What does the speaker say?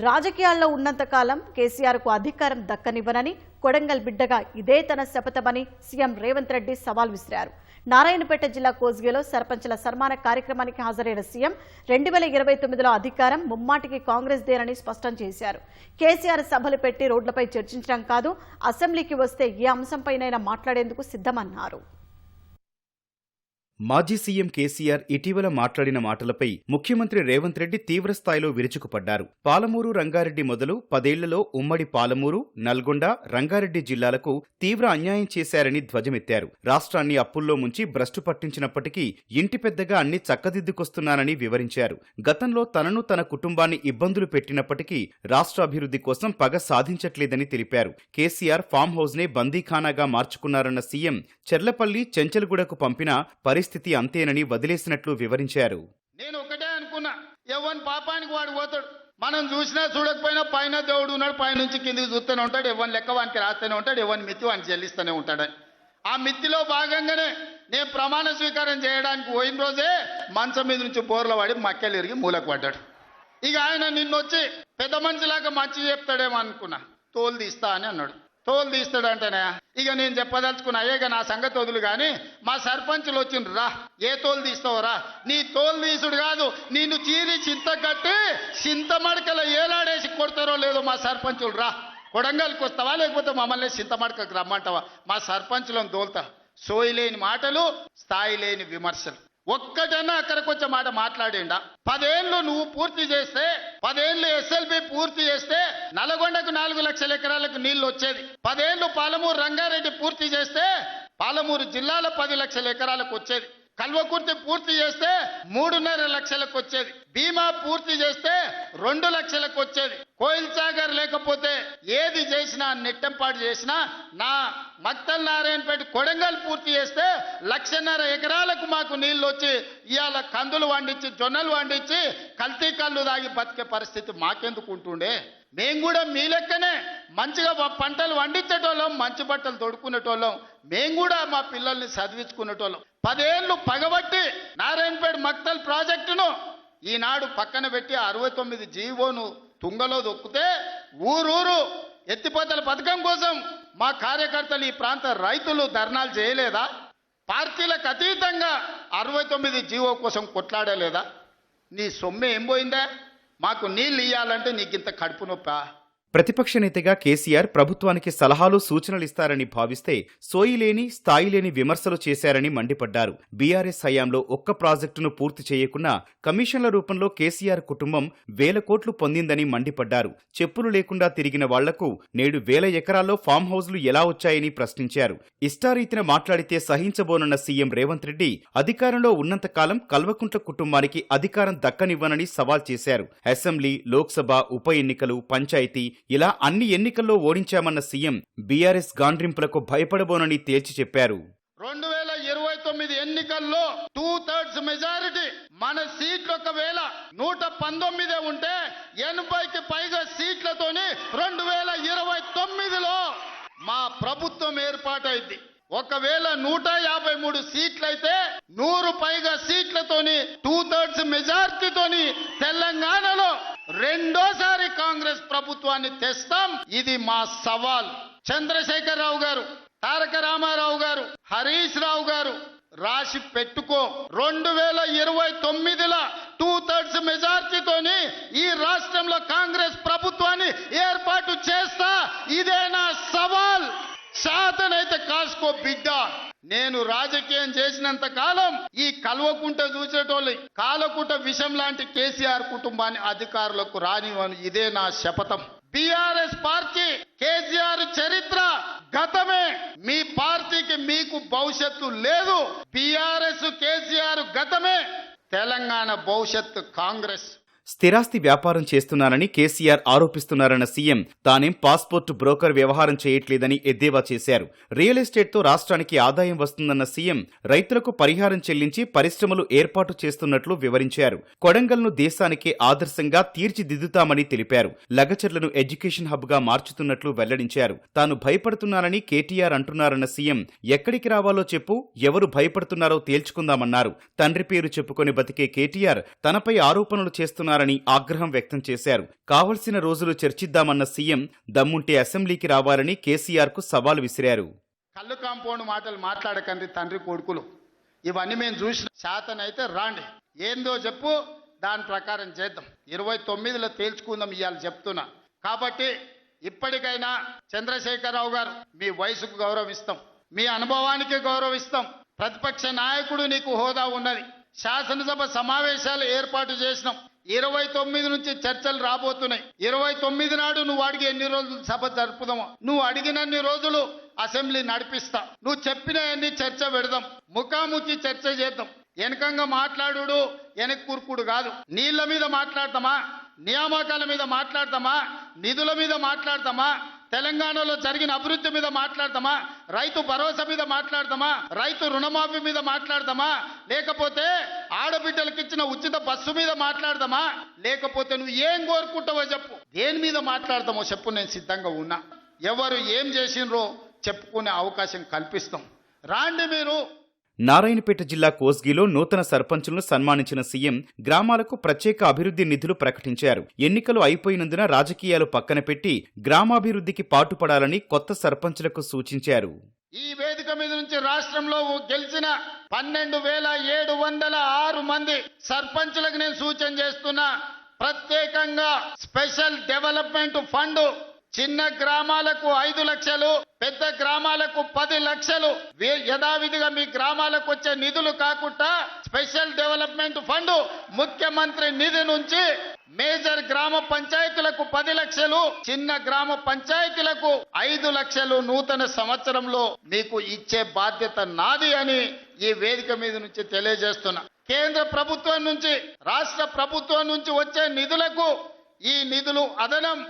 రాజకీయాల్లో ఉన్నంతకాలం కేసీఆర్కు అధికారం దక్కనివ్వనని కొడంగల్ బిడ్డగా ఇదే తన శపథమని సీఎం రేవంత్ రెడ్డి సవాల్ విసిరారు. నారాయణపేట జిల్లా కోజ్గేలో సర్పంచుల సన్మాన కార్యక్రమానికి హాజరైన సీఎం రెండు వేల ఇరవై తొమ్మిదిలో అధికారం ముమ్మాటికి కాంగ్రెస్ దేనని స్పష్టం చేశారు. కేసీఆర్ సభలు పెట్టి రోడ్లపై చర్చించడం కాదు అసెంబ్లీకి వస్తే ఏ అంశంపైనైనా మాట్లాడేందుకు సిద్ధమన్నారు. మాజీ సీఎం కేసీఆర్ ఇటీవల మాట్లాడిన మాటలపై ముఖ్యమంత్రి రేవంత్ రెడ్డి తీవ్రస్థాయిలో విరుచుకుపడ్డారు. పాలమూరు రంగారెడ్డి మొదలు పదేళ్ళలో ఉమ్మడి పాలమూరు నల్గొండ రంగారెడ్డి జిల్లాలకు తీవ్ర అన్యాయం చేశారని ధ్వజమెత్తారు. రాష్ట్రాన్ని అప్పుల్లో ముంచి భ్రష్టు పట్టించినప్పటికీ ఇంటి పెద్దగా అన్ని చక్కదిద్దుకొస్తున్నానని వివరించారు. గతంలో తనను తన కుటుంబాన్ని ఇబ్బందులు పెట్టినప్పటికీ రాష్ట్ర అభివృద్ధి కోసం పగ సాధించట్లేదని తెలిపారు. కేసీఆర్ ఫామ్ హౌస్ నే బందీఖానాగా మార్చుకున్నారన్న సీఎం చెర్లపల్లి చెంచల్గూడకు పంపిన పరిస్థితి అంతేనని వదిలేసినట్లు వివరించారు. నేను ఒకటే అనుకున్నా ఎవరి పాపానికి వాడు పోతాడు. మనం చూసినా చూడకపోయినా పైన దేవుడు ఉన్నాడు పైనుంచి కిందికి చూస్తూనే ఉంటాడు ఎవరి లెక్క వానికి రాస్తూనే ఉంటాడు ఎవరి మిత్తి వానికి చెల్లిస్తూనే ఉంటాడని ఆ మిత్తిలో భాగంగానే నేను ప్రమాణ స్వీకారం చేయడానికి పోయిన రోజే మంచం మీద నుంచి బోర్ల పడి మక్కెలు ఇరిగి మూలకు పడ్డాడు. ఇక ఆయన నిన్నొచ్చి పెద్ద మనిషిలాగా మంచి చెప్తాడేమో అనుకున్నా తోలు తీస్తా అని అన్నాడు. తోలు తీస్తాడంటేనే ఇక నేను చెప్పదలుచుకున్న అయ్యేగా నా సంగతి వదులు కానీ మా సర్పంచులు వచ్చిండ్రు రా. ఏ తోలు తీస్తావురా నీ తోలు తీసుడు కాదు నిన్ను చీరి చింత కట్టి చింత మడకల ఏలాడేసి కొడతారో లేదో మా సర్పంచులు రా. కొడంగల్కి వస్తావా లేకపోతే మమ్మల్ని చింత మడకకు రమ్మంటావా? మా సర్పంచులను తోలుతా. సోయి లేని మాటలు స్థాయి లేని విమర్శలు. ఒక్కటైనా అక్కడికి వచ్చే మాట మాట్లాడిండా. పదేళ్ళు నువ్వు పూర్తి చేస్తే పదేళ్ళు ఎస్ఎల్బి పూర్తి చేస్తే నల్గొండకు నాలుగు లక్షల ఎకరాలకు నీళ్ళు వచ్చేది. పదేళ్ళు పాలమూరు రంగారెడ్డి పూర్తి చేస్తే పాలమూరు జిల్లాలో పది లక్షల ఎకరాలకు వచ్చేది. కల్వకుర్తి పూర్తి చేస్తే మూడున్నర లక్షలకు వచ్చేది. బీమా పూర్తి చేస్తే రెండు లక్షలకు వచ్చేది. కోయిల్ సాగర్ లేకపోతే ఏది చేసినా నెట్టంపాటు చేసినా నా మక్తల్ నారాయణపేట కొడంగల్ పూర్తి చేస్తే లక్షన్నర ఎకరాలకు మాకు నీళ్ళు వచ్చి ఇవాళ కందులు వండించి జొన్నలు వండించి కల్తీ కళ్ళు దాగి బతికే పరిస్థితి మాకెందుకు ఉంటుండే? మేము కూడా మీ లెక్కనే మంచిగా పంటలు వండించేటోళ్ళం మంచి బట్టలు తొడుక్కునేటోళ్ళం. మేము కూడా మా పిల్లల్ని చదివించుకునేటోళ్ళం. పదేళ్ళు పగబట్టి నారాయణపేట మక్తల్ ప్రాజెక్టును ఈనాడు పక్కన పెట్టి అరవై తొమ్మిది జీవోను తుంగలో దొక్కితే ఊరూరు ఎత్తిపోతల పథకం కోసం మా కార్యకర్తలు ఈ ప్రాంత రైతులు ధర్నాలు చేయలేదా? పార్టీలకు అతీతంగా అరవై తొమ్మిది జీవో కోసం కొట్లాడలేదా? నీ సొమ్మె ఏం పోయిందా? మాకు నీళ్ళు ఇయ్యాలంటే నీకు ఇంత కడుపు నొప్పా? ప్రతిపక్ష నేతగా కేసీఆర్ ప్రభుత్వానికి సలహాలు సూచనలు ఇస్తారని భావిస్తే సోయిలేని లేని స్థాయి లేని విమర్శలు చేశారని మండిపడ్డారు. బీఆర్ఎస్ హయాంలో ఒక్క ప్రాజెక్టును పూర్తి చేయకున్నా కమిషన్ల రూపంలో కేసీఆర్ కుటుంబం వేల కోట్లు పొందిందని మండిపడ్డారు. చెప్పులు లేకుండా తిరిగిన వాళ్ళకు నేడు వేల ఎకరాల్లో ఫామ్ హౌజ్లు ఎలా వచ్చాయని ప్రశ్నించారు. ఇష్టారీతిన మాట్లాడితే సహించబోనన్న సీఎం రేవంత్ రెడ్డి అధికారంలో ఉన్నంతకాలం కల్వకుంట్ల కుటుంబానికి అధికారం దక్కనివ్వనని సవాల్ చేశారు. అసెంబ్లీ లోక్సభ ఉప ఎన్నికలు పంచాయతీ ఇలా అన్ని ఎన్నికల్లో ఓడించామన్న సీఎం బీఆర్ఎస్ గాండ్రింపులకు భయపడబోనని తేల్చి చెప్పారు. రెండు వేల ఇరవై తొమ్మిది ఎన్నికల్లో టూ థర్డ్స్ మెజారిటీ మన సీట్లు ఒకవేళ నూట పంతొమ్మిదే ఉంటే ఎనభైకి పైగా సీట్లతోని రెండు వేల ఇరవై తొమ్మిదిలో మా ప్రభుత్వం ఏర్పాటైంది. ఒకవేళ నూట యాభై మూడు సీట్లయితే నూరు పైగా సీట్లతోని టూ థర్డ్స్ మెజారిటీతోని తెలంగాణలో రెండోసారి కాంగ్రెస్ ప్రభుత్వాన్ని తెస్తాం. ఇది మా సవాల్. చంద్రశేఖర్ రావు గారు తారక రామారావు గారు హరీష్ రావు గారు రాసి పెట్టుకో. రెండు వేల ఇరవై తొమ్మిదిలో టూ థర్డ్స్ మెజార్టీతోని ఈ రాష్ట్రంలో కాంగ్రెస్ ప్రభుత్వాన్ని ఏర్పాటు చేస్తా. ఇదే నా సవాల్. శాతనైతే కాసుకో బిడ్డ. నేను రాజకీయం చేసినంత కాలం ఈ కల్వకుంట చూసేటోళ్ళు కాలకుంట విషం లాంటి కేసీఆర్ కుటుంబాన్ని అధికారులకు రానివ్వను. ఇదే నా శపథం. బీఆర్ఎస్ పార్టీ కేసీఆర్ చరిత్ర గతమే. మీ పార్టీకి మీకు భవిష్యత్తు లేదు. బీఆర్ఎస్ కేసీఆర్ గతమే. తెలంగాణ భవిష్యత్తు కాంగ్రెస్. స్థిరాస్తి వ్యాపారం చేస్తున్నానని కేసీఆర్ ఆరోపిస్తున్నారన్న సీఎం తానేం పాస్పోర్ట్ బ్రోకర్ వ్యవహారం చేయట్లేదని ఎద్దేవా చేశారు. రియల్ ఎస్టేట్తో రాష్ట్రానికి ఆదాయం వస్తుందన్న సీఎం రైతులకు పరిహారం చెల్లించి పరిశ్రమలు ఏర్పాటు చేస్తున్నట్లు వివరించారు. కొడంగల్ను దేశానికే ఆదర్శంగా తీర్చిదిద్దుతామని తెలిపారు. లగచర్లను ఎడ్యుకేషన్ హబ్గా మార్చుతున్నట్లు వెల్లడించారు. తాను భయపడుతున్నానని కేటీఆర్ అంటున్నారన్న సీఎం ఎక్కడికి రావాలో చెప్పు ఎవరు భయపడుతున్నారో తేల్చుకుందామన్నారు. తండ్రి పేరు చెప్పుకొని బతికే కేటీఆర్ తనపై ఆరోపణలు చేస్తున్నారు చేస్తున్నారని ఆగ్రహం వ్యక్తం చేశారు. కావలసిన రోజులు చర్చిద్దామన్న సీఎం దమ్ముంటే అసెంబ్లీకి రావాలని కేసీఆర్కు సవాల్ విసిరారు. కళ్ళు కాంపౌండ్ మాటలు మాట్లాడకండి తండ్రి కొడుకులు. ఇవన్నీ మేము చూసిన శాతనైతే రాండి. ఏందో చెప్పు దాని ప్రకారం చేద్దాం. ఇరవై తొమ్మిదిలో తేల్చుకుందాం ఇవాళ చెప్తున్నా. కాబట్టి ఇప్పటికైనా చంద్రశేఖరరావు గారు మీ వయసుకు గౌరవిస్తాం. మీ అనుభవానికి గౌరవిస్తాం. ప్రతిపక్ష నాయకుడు నీకు హోదా ఉన్నది. శాసనసభ సమావేశాలు ఏర్పాటు చేసినాం. ఇరవై తొమ్మిది నుంచి చర్చలు రాబోతున్నాయి. ఇరవై తొమ్మిది నాడు నువ్వు అడిగి ఎన్ని రోజులు సభ జరుపుదామో. నువ్వు అడిగినన్ని రోజులు అసెంబ్లీ నడిపిస్తా. నువ్వు చెప్పిన అన్ని చర్చ పెడదాం. ముఖాముఖి చర్చ చేద్దాం. వెనకంగా మాట్లాడు వెనక కూర్పుడు కాదు. నీళ్ళ మీద మాట్లాడతామా? నియామకాల మీద మాట్లాడతామా? నిధుల మీద మాట్లాడతామా? తెలంగాణలో జరిగిన అభివృద్ధి మీద మాట్లాడతామా? రైతు భరోసా మీద మాట్లాడతామా? రైతు రుణమాఫీ మీద మాట్లాడతామా? లేకపోతే ఆడబిడ్డలకు ఇచ్చిన ఉచిత బస్సు మీద మాట్లాడదామా లేకపోతే నువ్వు ఏం కోరుకుంటావో చెప్పు. దేని మీద మాట్లాడతామో చెప్పు నేను సిద్ధంగా ఉన్నా. ఎవరు ఏం చేసినరో చెప్పుకునే అవకాశం కల్పిస్తాం. రాండి మీరు. నారాయణపేట జిల్లా కోస్గిలో నూతన సర్పంచులను సన్మానించిన సీఎం గ్రామాలకు ప్రత్యేక అభివృద్ధి నిధులు ప్రకటించారు. ఎన్నికలు అయిపోయినందున రాజకీయాలు పక్కన పెట్టి గ్రామాభివృద్ధికి పాటుపడాలని కొత్త సర్పంచులకు సూచించారు. ఈ వేదిక మీద నుంచి రాష్ట్రంలో గెలిచిన పన్నెండు వేల ఏడు వందల ఆరు మంది సర్పంచులకు నేను సూచన చేస్తున్నా. ప్రత్యేకంగా స్పెషల్ డెవలప్మెంట్ ఫండ్ చిన్న గ్రామాలకు ఐదు లక్షలు పెద్ద గ్రామాలకు పది లక్షలు. యథావిధిగా మీ గ్రామాలకు వచ్చే నిధులు కాకుండా స్పెషల్ డెవలప్మెంట్ ఫండ్ ముఖ్యమంత్రి నిధి నుంచి మేజర్ గ్రామ పంచాయతీలకు పది లక్షలు చిన్న గ్రామ పంచాయతీలకు ఐదు లక్షలు నూతన సంవత్సరంలో మీకు ఇచ్చే బాధ్యత నాది అని ఈ వేదిక మీద నుంచి తెలియజేస్తున్నా. కేంద్ర ప్రభుత్వం నుంచి రాష్ట్ర ప్రభుత్వం నుంచి వచ్చే నిధులకు ఈ నిధులు అదనం.